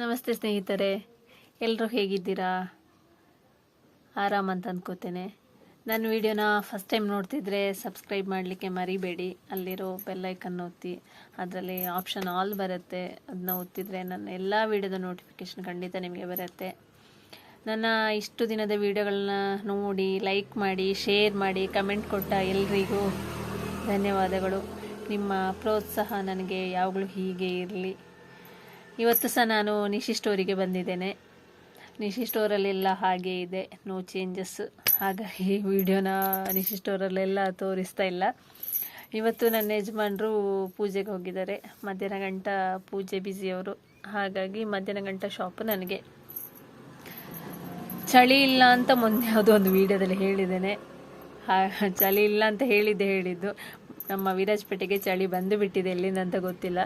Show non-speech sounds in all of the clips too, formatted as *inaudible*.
ನಮಸ್ತೆ ಸ್ನೇಹಿತರೆ ಎಲ್ಲರೂ ಹೇಗಿದ್ದೀರಾ? ಆರಾಮ ಅಂತ ಅಂದ್ಕೋತೇನೆ ನನ್ನ ವಿಡಿಯೋನ ಫಸ್ಟ್ ಟೈಮ್ ನೋಡ್ತಿದ್ರೆ ಸಬ್ಸ್ಕ್ರೈಬ್ ಮಾಡಲಿಕ್ಕೆ ಮರಿಬೇಡಿ. ಅಲ್ಲಿರೋ ಬೆಲ್ಲೈಕನ್ ಒತ್ತಿ, ಅದರಲ್ಲಿ ಆಪ್ಷನ್ ಆಲ್ ಬರುತ್ತೆ. ಅದನ್ನ ಒತ್ತಿದ್ರೆ ನನ್ನ ಎಲ್ಲ ವಿಡಿಯೋದ ನೋಟಿಫಿಕೇಶನ್ ಖಂಡಿತ ನಿಮಗೆ ಬರುತ್ತೆ. ನನ್ನ ಇಷ್ಟು ದಿನದ ವಿಡಿಯೋಗಳನ್ನ ನೋಡಿ ಲೈಕ್ ಮಾಡಿ ಶೇರ್ ಮಾಡಿ ಕಮೆಂಟ್ ಕೊಟ್ಟ ಎಲ್ರಿಗೂ ಧನ್ಯವಾದಗಳು. ನಿಮ್ಮ ಪ್ರೋತ್ಸಾಹ ನನಗೆ ಯಾವಾಗಲೂ ಹೀಗೆ ಇರಲಿ. ಇವತ್ತು ಸಹ ನಾನು ನಿಶಿ ಸ್ಟೋರಿಗೆ ಬಂದಿದ್ದೇನೆ. ನಿಶಿ ಸ್ಟೋರಲ್ಲೆಲ್ಲ ಹಾಗೆ ಇದೆ. ನೋ ಚೇಂಜಸ್ ಹಾಗಾಗಿ ವಿಡಿಯೋನ ನಿಶಿ ಸ್ಟೋರಲ್ಲೆಲ್ಲ ತೋರಿಸ್ತಾ ಇಲ್ಲ. ಇವತ್ತು ನನ್ನ ಯಜಮಾನರು ಪೂಜೆಗೆ ಹೋಗಿದ್ದಾರೆ. ಮಧ್ಯಾಹ್ನ ಗಂಟ ಪೂಜೆ ಬ್ಯುಸಿಯವರು ಹಾಗಾಗಿ ಮಧ್ಯಾಹ್ನ ಗಂಟ ಶಾಪ್ ನನಗೆ. ಚಳಿ ಇಲ್ಲ ಅಂತ ಮೊನ್ನೆ ಯಾವುದೋ ಒಂದು ವಿಡಿಯೋದಲ್ಲಿ ಹೇಳಿದ್ದೇನೆ. ಚಳಿ ಇಲ್ಲ ಅಂತ ಹೇಳಿದ್ದೆ ಹೇಳಿದ್ದು. ನಮ್ಮ ವಿರಾಜಪೇಟೆಗೆ ಚಳಿ ಬಂದು ಬಿಟ್ಟಿದೆ ಎಲ್ಲಿಂದ ಅಂತ ಗೊತ್ತಿಲ್ಲ.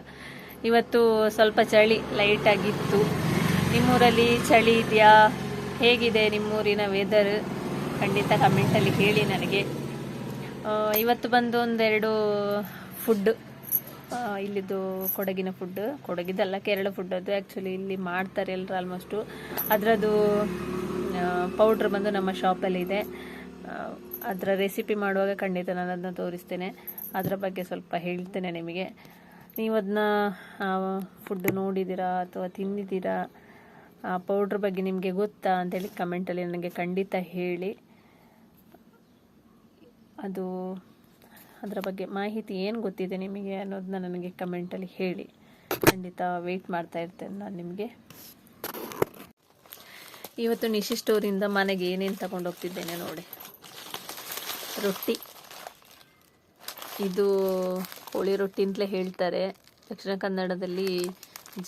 ಇವತ್ತು ಸ್ವಲ್ಪ ಚಳಿ ಲೈಟಾಗಿತ್ತು ನಿಮ್ಮೂರಲ್ಲಿ ಚಳಿ ಇದೆಯಾ? ಹೇಗಿದೆ ನಿಮ್ಮೂರಿನ ವೆದರ್ ಖಂಡಿತ ಕಮೆಂಟಲ್ಲಿ ಹೇಳಿ ನನಗೆ. ಇವತ್ತು ಬಂದು ಒಂದೆರಡು ಫುಡ್ ಇಲ್ಲಿದ್ದು ಕೊಡಗಿನ ಫುಡ್ ಕೊಡಗಿದಲ್ಲ ಕೇರಳ ಫುಡ್ ಅದು ಆ್ಯಕ್ಚುಲಿ ಇಲ್ಲಿ ಮಾಡ್ತಾರೆ ಎಲ್ಲರೂ ಆಲ್ಮೋಸ್ಟು ಅದರದ್ದು ಪೌಡ್ರ್ ಬಂದು ನಮ್ಮ ಶಾಪಲ್ಲಿದೆ ಅದರ ರೆಸಿಪಿ ಮಾಡುವಾಗ ಖಂಡಿತ ನಾನು ಅದನ್ನ ತೋರಿಸ್ತೇನೆ. ಅದರ ಬಗ್ಗೆ ಸ್ವಲ್ಪ ಹೇಳ್ತೇನೆ ನಿಮಗೆ. ನೀವು ಅದನ್ನ ಫುಡ್ ನೋಡಿದ್ದೀರಾ ಅಥವಾ ತಿಂದಿದ್ದೀರಾ? ಆ ಪೌಡ್ರ್ ಬಗ್ಗೆ ನಿಮಗೆ ಗೊತ್ತಾ ಅಂತೇಳಿ ಕಮೆಂಟಲ್ಲಿ ನನಗೆ ಖಂಡಿತ ಹೇಳಿ. ಅದು ಅದರ ಬಗ್ಗೆ ಮಾಹಿತಿ ಏನು ಗೊತ್ತಿದೆ ನಿಮಗೆ ಅನ್ನೋದನ್ನ ನನಗೆ ಕಮೆಂಟಲ್ಲಿ ಹೇಳಿ. ಖಂಡಿತ ವೆಯ್ಟ್ ಮಾಡ್ತಾ ಇರ್ತೇನೆ ನಾನು ನಿಮಗೆ. ಇವತ್ತು ನಿಶಿ ಸ್ಟೋರಿಂದ ಮನೆಗೆ ಏನೇನು ತಗೊಂಡೋಗ್ತಿದ್ದೇನೆ ನೋಡಿ. ರೊಟ್ಟಿ. ಇದು ಹೋಳಿ ರೊಟ್ಟಿ ಅಂತಲೇ ಹೇಳ್ತಾರೆ. ದಕ್ಷಿಣ ಕನ್ನಡದಲ್ಲಿ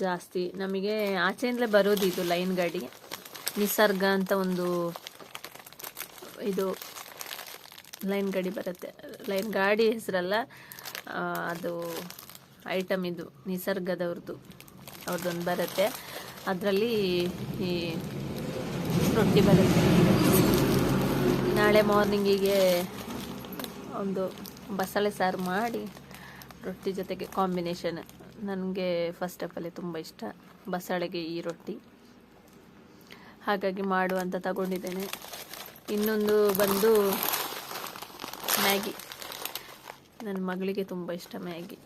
ಜಾಸ್ತಿ. ನಮಗೆ ಆಚೆಯಿಂದಲೇ ಬರೋದು ಇದು ಲೈನ್ ಗಾಡಿ. ನಿಸರ್ಗ ಅಂತ ಒಂದು ಇದು ಲೈನ್ ಗಾಡಿ ಬರುತ್ತೆ. ಲೈನ್ ಗಾಡಿ ಹೆಸರಲ್ಲ ಅದು ಐಟಮ್ ಇದು ನಿಸರ್ಗದವ್ರದ್ದು ಅವ್ರದ್ದೊಂದು ಬರುತ್ತೆ. ಅದರಲ್ಲಿ ಈ ರೊಟ್ಟಿ ಬರುತ್ತೆ. ನಾಳೆ ಮಾರ್ನಿಂಗಿಗೆ ಒಂದು ಬಸಳೆ ಸಾರು ಮಾಡಿ ರೊಟ್ಟಿ ಜೊತೆಗೆ ಕಾಂಬಿನೇಷನ್ ನನಗೆ ಫಸ್ಟ್ ಅಲ್ಲಿ ತುಂಬ ಇಷ್ಟ. ಬಸಳೆಗೆ ಈ ರೊಟ್ಟಿ. ಹಾಗಾಗಿ ಮಾಡುವಂತ ತಗೊಂಡಿದ್ದೇನೆ. ಇನ್ನೊಂದು ಬಂದು ಮ್ಯಾಗಿ. ನನ್ನ ಮಗಳಿಗೆ ತುಂಬ ಇಷ್ಟ ಮ್ಯಾಗಿ.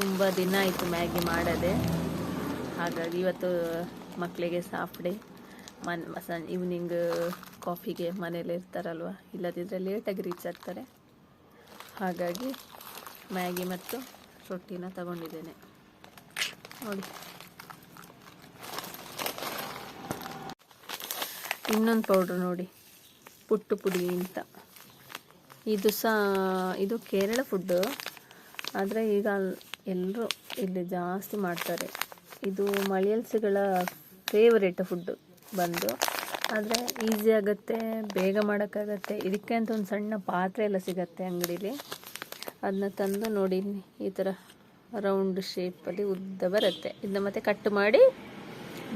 ತುಂಬ ದಿನ ಆಯಿತು ಮ್ಯಾಗಿ ಮಾಡದೆ. ಹಾಗಾಗಿ ಇವತ್ತು ಮಕ್ಕಳಿಗೆ ಸಾಫ್ ಡೇ ಮನ್ ಸನ್ ಈವ್ನಿಂಗ್ ಕಾಫಿಗೆ ಮನೇಲಿ ಇರ್ತಾರಲ್ವ? ಇಲ್ಲದಿದ್ದರೆ ಲೇಟಾಗಿ ರೀಚ್ ಆಗ್ತಾರೆ. ಹಾಗಾಗಿ ಮ್ಯಾಗಿ ಮತ್ತು ರೊಟ್ಟಿನ ತಗೊಂಡಿದ್ದೇನೆ. ನೋಡಿ. ಇನ್ನೊಂದು ಪೌಡ್ರ್ ನೋಡಿ. ಪುಟ್ಟು ಪುಡಿ ಅಂತ. ಇದು ಸಹ ಇದು ಕೇರಳ ಫುಡ್ಡು ಆದರೆ ಈಗ ಎಲ್ಲರೂ ಇಲ್ಲಿ ಜಾಸ್ತಿ ಮಾಡ್ತಾರೆ. ಇದು ಮಳೆಯಲ್ಸಿಗಳ ಫೇವರೇಟ್ ಫುಡ್ಡು ಬಂದು. ಆದರೆ ಈಸಿ ಆಗುತ್ತೆ, ಬೇಗ ಮಾಡೋಕ್ಕಾಗತ್ತೆ. ಇದಕ್ಕೆ ಅಂತ ಒಂದು ಸಣ್ಣ ಪಾತ್ರೆ ಎಲ್ಲ ಸಿಗತ್ತೆ ಅಂಗಡೀಲಿ. ಅದನ್ನ ತಂದು ನೋಡಿ ಈ ಥರ ರೌಂಡ್ ಶೇಪಲ್ಲಿ ಉದ್ದ ಬರುತ್ತೆ. ಇದನ್ನ ಮತ್ತೆ ಕಟ್ ಮಾಡಿ,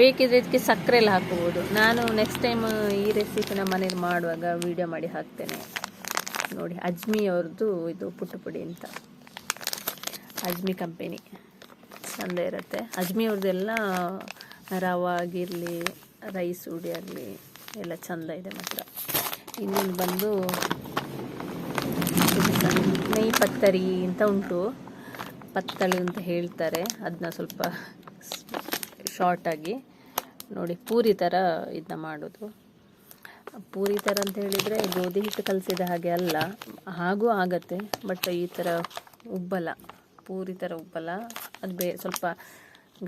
ಬೇಕಿದ್ರೆ ಇದಕ್ಕೆ ಸಕ್ಕರೆ ಎಲ್ಲ ಹಾಕ್ಬೋದು. ನಾನು ನೆಕ್ಸ್ಟ್ ಟೈಮ್ ಈ ರೆಸಿಪಿನ ಮನೇಲಿ ಮಾಡುವಾಗ ವೀಡಿಯೋ ಮಾಡಿ ಹಾಕ್ತೇನೆ. ನೋಡಿ, ಅಜ್ಮಿ ಅವ್ರದ್ದು ಇದು ಪುಟ್ಟು ಪುಡಿ ಅಂತ. ಅಜ್ಮಿ ಕಂಪೆನಿ ಚಂದ ಇರುತ್ತೆ. ಅಜ್ಮಿ ಅವ್ರದ್ದೆಲ್ಲ ರವ ಆಗಿರಲಿ ರೈಸ್ ಉಡಿ ಆಗಲಿ, ಎಲ್ಲ ಚಂದ ಇದೆ ಮಾತ್ರ. ಇನ್ನೊಂದು ಬಂದು ನೆಯ್ ಪತ್ತರಿ ಅಂತ ಉಂಟು. ಪತ್ತಳಿ ಅಂತ ಹೇಳ್ತಾರೆ. ಅದನ್ನ ಸ್ವಲ್ಪ ಶಾರ್ಟಾಗಿ ನೋಡಿ, ಪೂರಿ ಥರ ಇದನ್ನ ಮಾಡೋದು. ಪೂರಿ ಥರ ಅಂತ ಹೇಳಿದರೆ ಗೋಧಿ ಹಿಟ್ಟು ಕಲಸಿದ ಹಾಗೆ ಅಲ್ಲ, ಹಾಗೂ ಆಗತ್ತೆ ಬಟ್ ಈ ಥರ ಉಬ್ಬಲ, ಪೂರಿ ಥರ ಉಬ್ಬಲ, ಅದು ಬೇ, ಸ್ವಲ್ಪ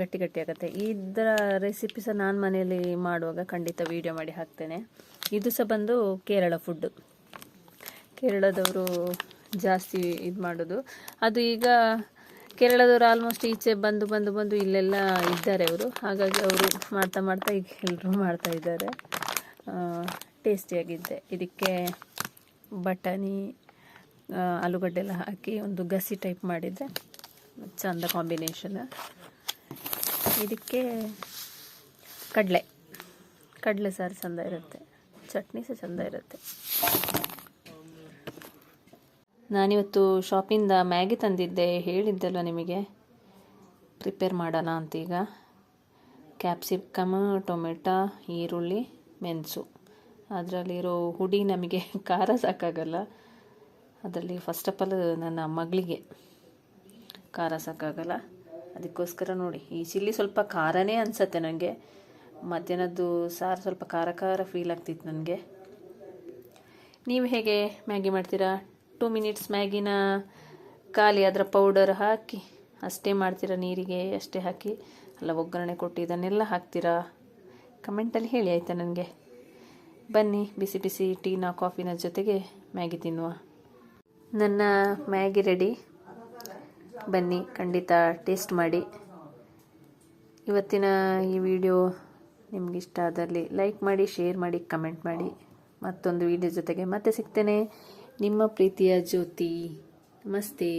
ಗಟ್ಟಿ ಗಟ್ಟಿ ಆಗುತ್ತೆ. ಇದರ ರೆಸಿಪಿ ಸಹ ನಾನು ಮನೆಯಲ್ಲಿ ಮಾಡುವಾಗ ಖಂಡಿತ ವೀಡಿಯೋ ಮಾಡಿ ಹಾಕ್ತೇನೆ. ಇದು ಸಹ ಬಂದು ಕೇರಳ ಫುಡ್ಡು ಕೇರಳದವರು ಜಾಸ್ತಿ ಇದು ಮಾಡೋದು. ಅದು ಈಗ ಕೇರಳದವರು ಆಲ್ಮೋಸ್ಟ್ ಈಚೆ ಬಂದು ಬಂದು ಬಂದು ಇಲ್ಲೆಲ್ಲ ಇದ್ದಾರೆ ಅವರು. ಹಾಗಾಗಿ ಅವರು ಮಾಡ್ತಾ ಮಾಡ್ತಾ ಈಗ ಎಲ್ಲರೂ ಮಾಡ್ತಾ ಇದ್ದಾರೆ. ಟೇಸ್ಟಿಯಾಗಿದ್ದೆ ಇದಕ್ಕೆ ಬಟಾಣಿ ಆಲೂಗಡ್ಡೆ ಎಲ್ಲ ಹಾಕಿ ಒಂದು ಗಸಿ ಟೈಪ್ ಮಾಡಿದ್ದೆ. ಚಂದ ಕಾಂಬಿನೇಷನ್ ಇದಕ್ಕೆ ಕಡಲೆ. ಕಡಲೆ ಸಾರು ಚಂದ ಇರುತ್ತೆ. ಚಟ್ನಿ ಸಹ ಚಂದ ಇರುತ್ತೆ. ನಾನಿವತ್ತು ಶಾಪಿಂದ ಮ್ಯಾಗಿ ತಂದಿದ್ದೆ ಹೇಳಿದ್ದೆಲ್ಲ ನಿಮಗೆ? ಪ್ರಿಪೇರ್ ಮಾಡೋಣ ಅಂತ ಈಗ ಕ್ಯಾಪ್ಸಿಕಮ್ ಟೊಮೆಟೊ ಈರುಳ್ಳಿ, ಮೆಣಸು. ಅದರಲ್ಲಿರೋ ಹುಡಿ ನಮಗೆ *laughs* ಖಾರ ಸಾಕಾಗಲ್ಲ. ಅದರಲ್ಲಿ ಫಸ್ಟ್ ಆಫ್ ಆಲ್ ನನ್ನ ಮಗಳಿಗೆ ಖಾರ ಸಾಕಾಗಲ್ಲ. ಅದಕ್ಕೋಸ್ಕರ ನೋಡಿ, ಈ ಚಿಲ್ಲಿ ಸ್ವಲ್ಪ ಖಾರನೇ ಅನಿಸತ್ತೆ ನನಗೆ ಮಧ್ಯಾಹ್ನದ್ದು ಸಾರು ಸ್ವಲ್ಪ ಖಾರ ಖಾರ ಫೀಲ್ ಆಗ್ತಿತ್ತು ನನಗೆ. ನೀವು ಹೇಗೆ ಮ್ಯಾಗಿ ಮಾಡ್ತೀರಾ? ಟೂ ಮಿನಿಟ್ಸ್ ಮ್ಯಾಗಿನ ಖಾಲಿ ಅದರ ಪೌಡರ್ ಹಾಕಿ, ಅಷ್ಟೇ ಮಾಡ್ತೀರಾ ನೀರಿಗೆ, ಅಷ್ಟೇ ಹಾಕಿ, ಅಲ್ಲ ಒಗ್ಗರಣೆ ಕೊಟ್ಟು ಇದನ್ನೆಲ್ಲ ಹಾಕ್ತೀರಾ? ಕಮೆಂಟಲ್ಲಿ ಹೇಳಿ ಆಯಿತಾ ನನಗೆ. ಬನ್ನಿ, ಬಿಸಿ ಬಿಸಿ ಟೀನ ಕಾಫಿನ ಜೊತೆಗೆ ಮ್ಯಾಗಿ ತಿನ್ನುವ. ನನ್ನ ಮ್ಯಾಗಿ ರೆಡಿ ಬನ್ನಿ, ಖಂಡಿತ ಟೇಸ್ಟ್ ಮಾಡಿ. ಇವತ್ತಿನ ಈ ವಿಡಿಯೋ ನಿಮಗಿಷ್ಟ ಆದಲ್ಲಿ ಲೈಕ್ ಮಾಡಿ ಶೇರ್ ಮಾಡಿ ಕಮೆಂಟ್ ಮಾಡಿ. ಮತ್ತೊಂದು ವಿಡಿಯೋ ಜೊತೆಗೆ ಮತ್ತೆ ಸಿಗ್ತೇನೆ. ನಿಮ್ಮ ಪ್ರೀತಿಯ ಜ್ಯೋತಿ. ನಮಸ್ತೆ.